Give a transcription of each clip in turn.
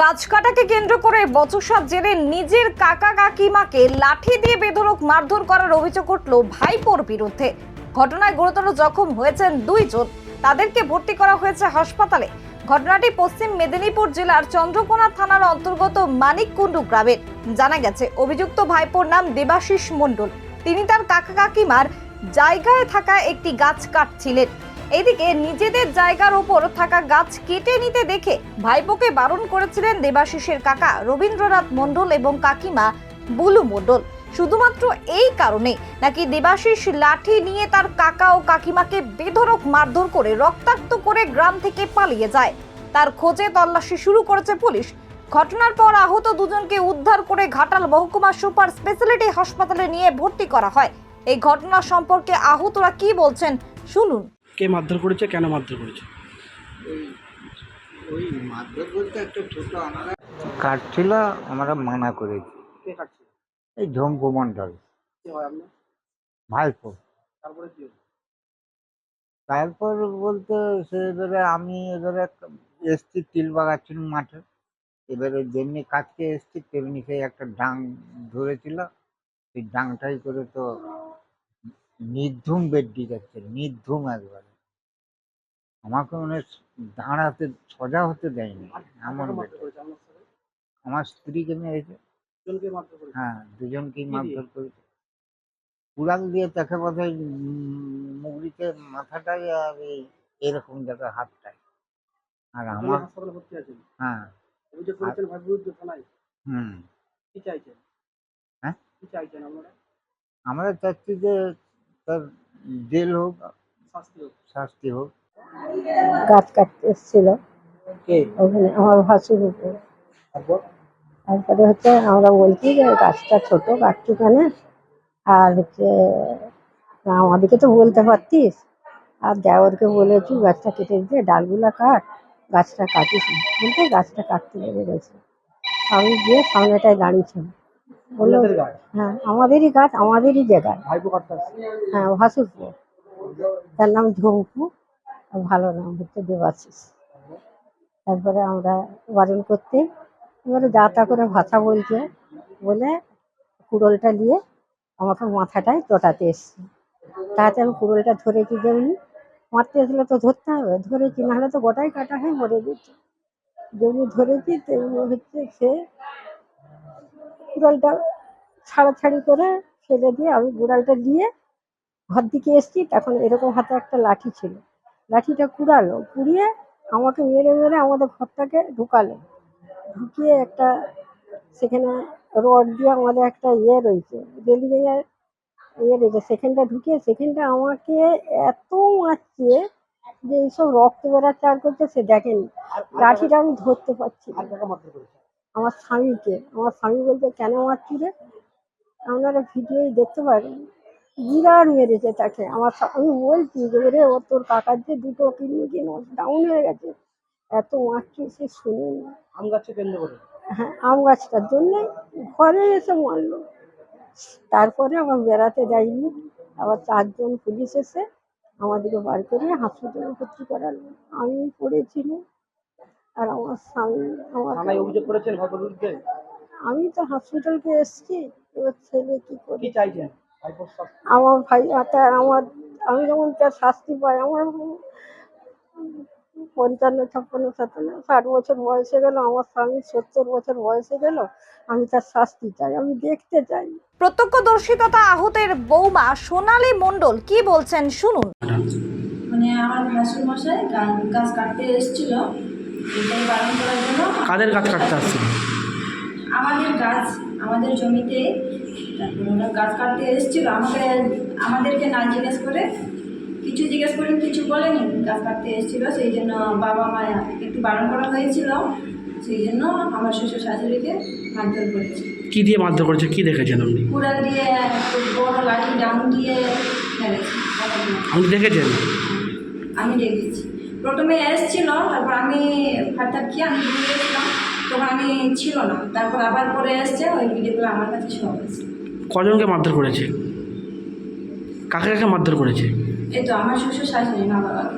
গাছ কাটাকে কেন্দ্র করে বচসার জেরে নিজের কাকা কাকিমাকে লাঠি দিয়ে বেধরক মারধর করার অভিযোগ উঠল ভাইপোর বিরুদ্ধে। ঘটনায় গুরুতর জখম হয়েছেন দুইজন। তাদেরকে ভর্তি করা হয়েছে হাসপাতালে। ঘটনাটি পশ্চিম মেদিনীপুর জেলার চন্দ্রকোনা থানার অন্তর্গত মানিককুণ্ডু গ্রামের। জানা গেছে, অভিযুক্ত ভাইপোর নাম দেবাশিস মণ্ডল। তিনি তার কাকা কাকিমার জায়গায় থাকা একটি গাছ কাটছিলেন। এদিকে নিজেদের জায়গার ওপর থাকা গাছ কেটে নিতে দেখে ভাইপোকে বারণ করেছিলেন দেবাশিসের কাকা রবীন্দ্রনাথ মণ্ডল এবং কাকিমা বুলু মণ্ডল। শুধুমাত্র এই কারণে নাকি দেবাশিস লাঠি নিয়ে তার কাকা ও কাকিমাকে বেধরক মারধর করে রক্তাক্ত করে গ্রাম থেকে পালিয়ে যায়। তার খোঁজে তল্লাশি শুরু করেছে পুলিশ। ঘটনার পর আহত দুজনকে উদ্ধার করে ঘাটাল মহকুমা সুপার স্পেশালিটি হাসপাতালে নিয়ে ভর্তি করা হয়। এই ঘটনা সম্পর্কে আহতরা কি বলছেন শুনুন। কে মারধর করেছে কেন মারধর করেছে? ওই মারধর বলতে একটা ছোট আমরা কাটছিল আমরা মানা করেছি। কে এই ঝম্পু মণ্ডল। কে হয় আপনার? ভাইপো তারপরে কি তারপর বলতে সে এবারে আমি এবারে এসছি তিল বাগাচ্ছিল মাঠে। এবারে যেমনি কাজকে এসছি তেমনি সেই একটা ডাং ধরেছিল। সেই ডাংটাই করে তো নির্ধুম বেডি যাচ্ছে নির্ধুম একবারে। আমাকে মানে দাঁড়াতে সোজা হতে দেয়নি এমন আমার স্ত্রীকে মেরেছে। হ্যাঁ দুজনকেই মারধর করেছে। কুড়াল দিয়ে তাকে বোধহয় মুগরিতে মাথাটাই আর এরকম জায়গায় হাতটাই আর আমার হ্যাঁ। হুম। কি চাইছেন? হ্যাঁ? কি চাইছেন আপনারা? আমরা চাচ্ছি যে তার জেল হোক শাস্তি হোক। শাস্তি হোক। গাছ কাটতে এসেছিল। ওখানে আমার ভাসুর উপর। তারপরে? হচ্ছে আমরা বলছি যে গাছটা ছোট কাটছু কেন আর হচ্ছে আমাদেরকে তো বলতে পারতিস। আর দেওরকে বলেছি গাছটা কেটে দিতে ডালগুলা কাট গাছটা কাটিস বলতে গাছটা কাটতে লেগে গেছে আমি গিয়ে সামনেটায় দাঁড়িয়েছিলাম। বলল হ্যাঁ আমাদেরই গাছ আমাদেরই জায়গায়। হ্যাঁ ভাসুরপুর তার নাম ঝুমকু ভালো নাম হচ্ছে দেবাশিস তারপরে আমরা বারণ করতে, এবারে যা তা করে ভাষা বলছে, বলে কুড়োলটা নিয়ে আমাকে মাথাটায় চটাতে এসছে। তাতে আমি কুড়োলটা ধরেছি যেমনি মারতে এসলে তো ধরতে হবে, ধরেছি, নাহলে তো গোটাই কাটা হয়ে মরে যেত। যেমনি ধরেছি তেমনি হচ্ছে সে কুড়ালটা ছাড়াছাড়ি করে ফেলে দিয়ে আমি কুড়ালটা দিয়ে ঘর দিকে এসছি, তখন এরকম হাতে একটা লাঠি ছিল। লাঠিটা কুড়ালো, কুড়িয়ে আমাকে মেরে মেরে আমাদের ঘরটাকে ঢুকালো। ঢুকিয়ে একটা সেখানে রড দিয়ে আমাদের একটা ইয়ে রয়েছে রেলিংয়ের ইয়ে রয়েছে। সেখানটা ঢুকিয়ে সেখানটা আমাকে এত মারছে যে এইসব রক্ত বেড়াচ্ছে আর করছে সে দেখেনি। লাঠিটা আমি ধরতে পারছি আমার স্বামীকে, আমার স্বামী বলতে কেন মারছি রে? আপনারা ভিডিওই দেখতে পারেন। বিরাট মেরেছে তাকে। আমার আমি বলছি যে রে ও তোর কাকার যে দুটো কিডনি কি ডাউন হয়ে গেছে। এত মারছে সে শুনেনি আম গাছকে কেন্দ্র করে? হ্যাঁ আম গাছটার জন্যে ঘরে এসে মারলো। তারপরে আবার বেড়াতে যাইনি। আবার চারজন পুলিশ এসে আমাদেরকে বার করে হাসপাতালে ভর্তি করালো। আমি পড়েছিলাম আর আমার স্বামী আমার অভিযোগ করেছেন আমি তো হসপিটালকে এসেছি। এবার ছেলে কি করি চাইছেন? আমার ভাই আমার আমি যেমন তার শাস্তি পাই আমার পঞ্চান্ন ছাপ্পান্ন সাতান্ন ষাট বছর বয়সে গেল আমার স্বামী সত্তর বছর বয়সে গেল আমি তার শাস্তি চাই আমি দেখতে চাই। প্রত্যক্ষদর্শী তথা আহতের বৌমা সোনালী মণ্ডল কি বলছেন শুনুন। মানে আমার ভাসুর মশাই গাছ কাটতে এসেছিল বারণ করার জন্য। কাদের গাছ কাটতে আসছিল? আমাদের গাছ আমাদের জমিতে তারপরে ওরা গাছ কাটতে এসেছিল আমাকে আমাদেরকে না জিজ্ঞেস করে কিছু জিজ্ঞেস করে কিছু বলেনি গাছ কাটতে এসেছিল সেই জন্য বাবা মা একটু বারণ করা হয়েছিল সেই জন্য আমার শ্বশুর শাশুড়িকে মারধর করেছে। কি দিয়ে মারধর করেছে? কি দেখেছেন আপনি? কুড়াল দিয়ে বড় লাঠি ডাউন দিয়ে ফেলেছে আপনি দেখেছেন? আমি দেখেছি। প্রথমে এসেছিল তারপর আমি ফাটার কি আমি ঘুরে গেছিলাম তখন আমি ছিল না। তারপর আবার পরে এসছে ওই ভিডিওগুলো আমার কাছে সব আছে। কজনকে মারধর করেছে? কাকে কাকে মারধর করেছে? এই তো আমার শ্বশুর শাশুড়ি মা বাবাকে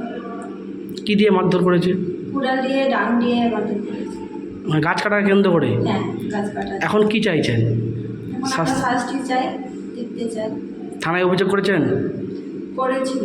কি দিয়ে মারধর করেছে? কুড়াল দিয়ে ডান দিয়ে বাতিল করেছে। মানে গাছ কাটাকে কেন্দ্র করে? হ্যাঁ গাছ কাটা এখন কি চাইছেন? শাস্তি চাই দেখতে চাই থানায় অভিযোগ করেছেন? করেছিল।